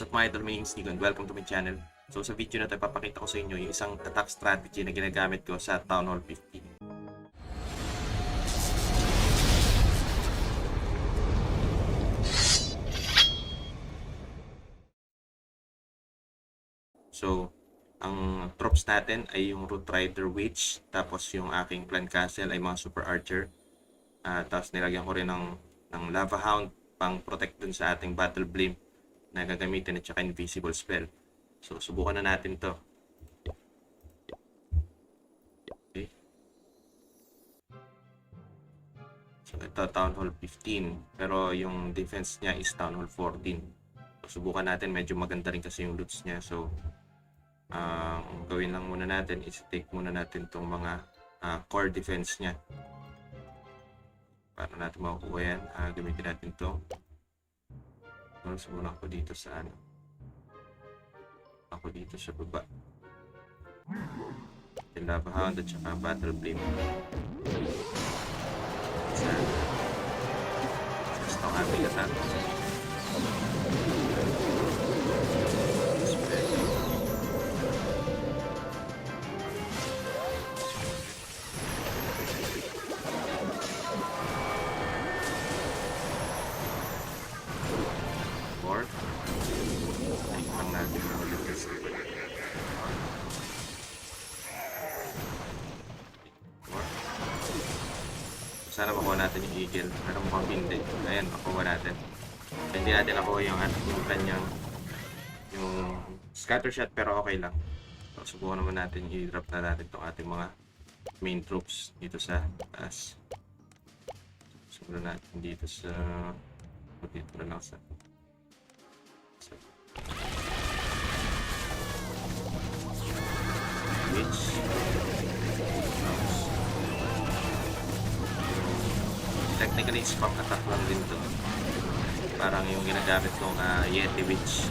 What's up mga idol, my name is welcome to my channel. So sa video na ito, papakita ko sa inyo yung isang attack strategy na ginagamit ko sa Town Hall 15. So, ang troops natin ay yung Root Rider Witch, tapos yung aking Clan Castle ay mga Super Archer. Ah, tapos nilagyan ko rin ng, ng Lava Hound pang protect dun sa ating Battle Blame na gagamitin at saka Invisible Spell. So, subukan na natin to. Okay. So, ito, Town Hall 15. Pero yung defense niya is Town Hall 14. So, subukan natin. Medyo maganda rin kasi yung loots niya. So, ah, ang gawin lang muna natin is take muna natin tong mga ah, core defense niya. Para natin makukuha yan, ah, gamitin natin to. Tapos muna ako dito sa ano. Ako dito sa baba. Yung Lava Hound at saka Battle Blame. Sa sa stock ating attack. Sana makuha natin yung eagle. Pero mukhang hindi. Ayan, makuha natin. Hindi natin ako yung, ano, yung kanyang yung scatter shot pero okay lang. So, subukan naman natin i-drop na natin itong ating mga main troops dito sa taas. Subukan natin dito sa dito na lang sa sa technically spam attack lang din to. Parang yung ginagamit kong ah, Yeti Witch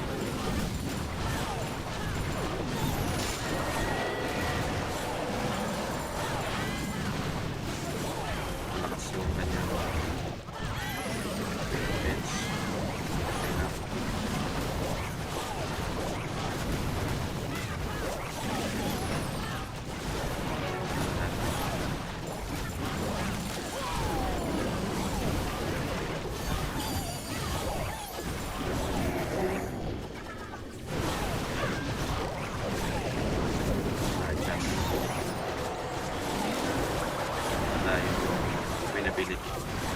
Availability.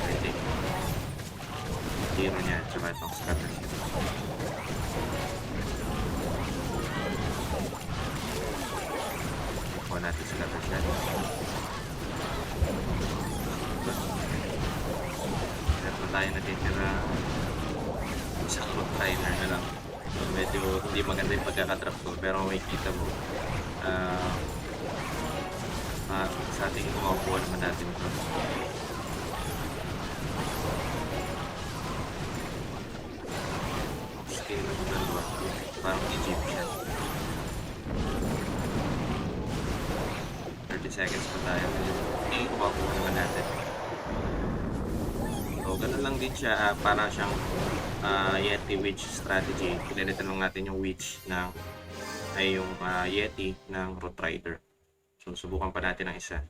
I think. Hero niya. Tsaka itong scatter shot. Kuha natin scatter shot. Meron tayo natitira. Isang rider na lang. So, medyo hindi maganda yung pagkakatrap ko. Pero may kita mo. Ah, ah, sa ating kumakuha naman natin ito. 30 seconds pa tayo. Kumakuha natin. So, ganun lang din siya. ah, para siyang ah, Yeti Witch strategy. Pinalitan lang natin yung Witch ng ay yung ah, Yeti ng Root Rider. So, subukan pa natin ang isa.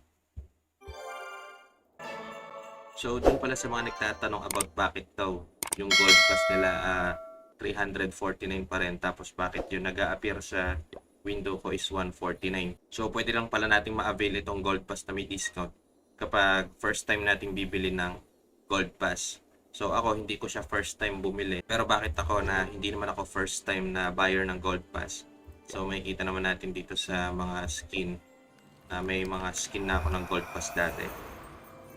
So, dun pala sa mga nagtatanong about bakit daw yung gold pass nila ah, 349 pa rin tapos bakit yung nag appear sa window ko is 149. So, pwede lang pala nating ma-avail itong gold pass na may discount kapag first time nating bibili ng gold pass. So, ako hindi ko siya first time bumili. Pero bakit ako na hindi naman ako first time na buyer ng gold pass? So, makikita naman natin dito sa mga skin na may mga skin na ako ng gold pass dati.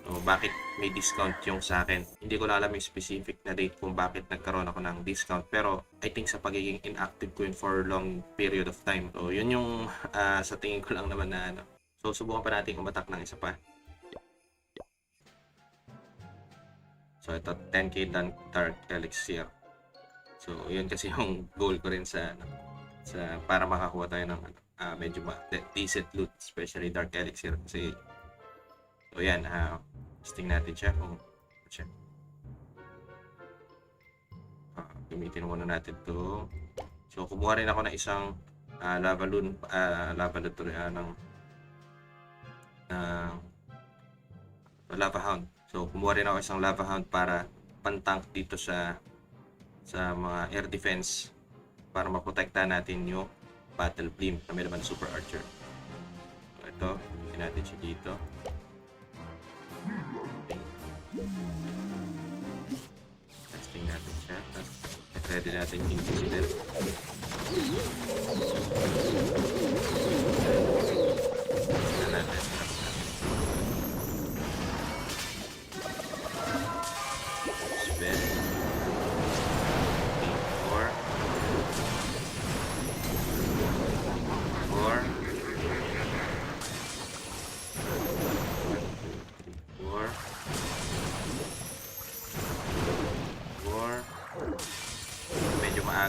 So, bakit may discount yung sa akin? Hindi ko alam yung specific na date kung bakit nagkaroon ako ng discount. Pero, I think sa pagiging inactive ko yun for long period of time. So, yun yung ah, sa tingin ko lang naman na ano. So, subukan pa natin umatak ng isa pa. So, ito 10k dan- Dark Elixir. So, yun kasi yung goal ko rin sa ano, sa para makakuha tayo ng ano, ah, medyo ma- de- decent loot, especially Dark Elixir kasi so yan, ah, testing natin siya kung ano siya. Ah, gamitin muna natin to So, kumuha rin ako ng isang ah, lava loon, ah, lava loon tuloy, ah, ng ng lava hound. So, kumuha rin ako isang lava hound para pantank dito sa sa mga air defense para maprotektahan natin yung battle beam na naman super archer. So, ito, hindi natin siya dito. Ready natin yung incident. Tignan natin.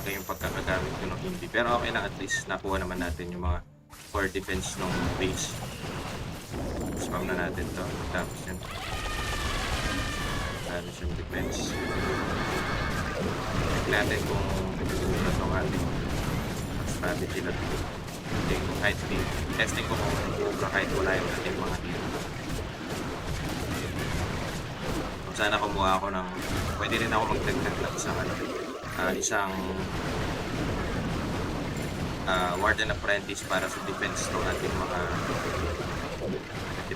Maaga yung pagkakagamit ko ng hindi. Pero okay lang at least nakuha naman natin yung mga core defense ng base. Spam na natin to. Tapos yun. Ano siyang defense. Check natin kung ano itong ating strategy na to. Testing kahit di, testing ko kung ubra kahit wala yung ating mga. Kung sana kumuha ako ng, pwede rin ako magdagdag ng isang ano, ah, isang ah, warden apprentice para sa defense ng ating mga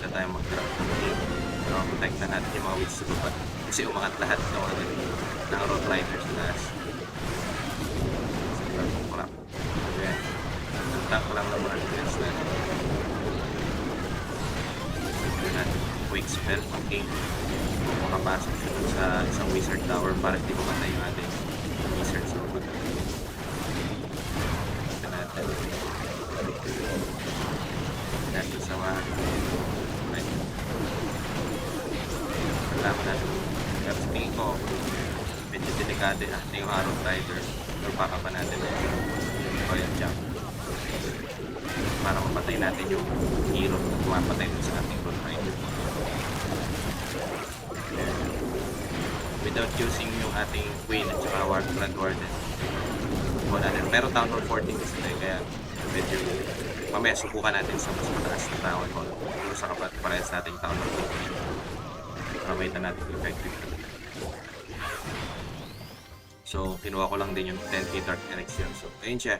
na tayo mag-drop ng game. Pero protect na natin yung mga witch sa baba. Kasi umangat lahat ng ano, ng road riders sa. So. Ang tank lang ng mga defense natin. Ayan natin. Quick spell, okay. Makapasok siya sa isang wizard tower para hindi pumatay yung ating Natin sa mga. Pero sa tingin ko, medyo delikado na yung Arrow Rider. Or baka pa natin o yung jump. Para mapatay natin yung hero na pumapatay dun sa ating Road Rider. Without using yung ating Queen at saka Ward Warden. Wala na. Meron Town Hall 14 kasi tayo, kaya medyo mamaya subukan natin sa mas mataas na Town Hall. Pero sa kapat parehas natin Town Hall 14. Para natin yung effective. So, kinuha ko lang din yung 10k Dark Erection. So, ayun siya.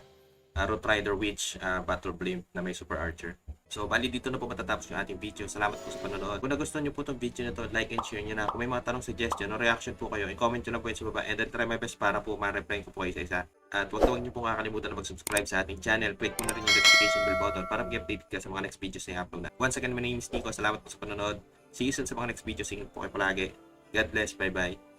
Uh, Root Rider Witch uh, Battle Blimp na may Super Archer. So, bali dito na po matatapos yung ating video. Salamat po sa panonood. Kung nagustuhan nyo po itong video na to, like and share nyo na. Kung may mga tanong, suggestion, o reaction po kayo, i-comment nyo lang po yun sa baba. And I'll try my best para po ma-reply ko po kayo sa isa. At huwag huwag nyo po kakalimutan na mag-subscribe sa ating channel. Click mo na rin yung notification bell button para mag-update ka sa mga next videos na i-upload na. Once again, my name is Nico. Salamat po sa panonood. See you soon sa mga next videos. Ingat po kayo palagi. God bless. Bye-bye.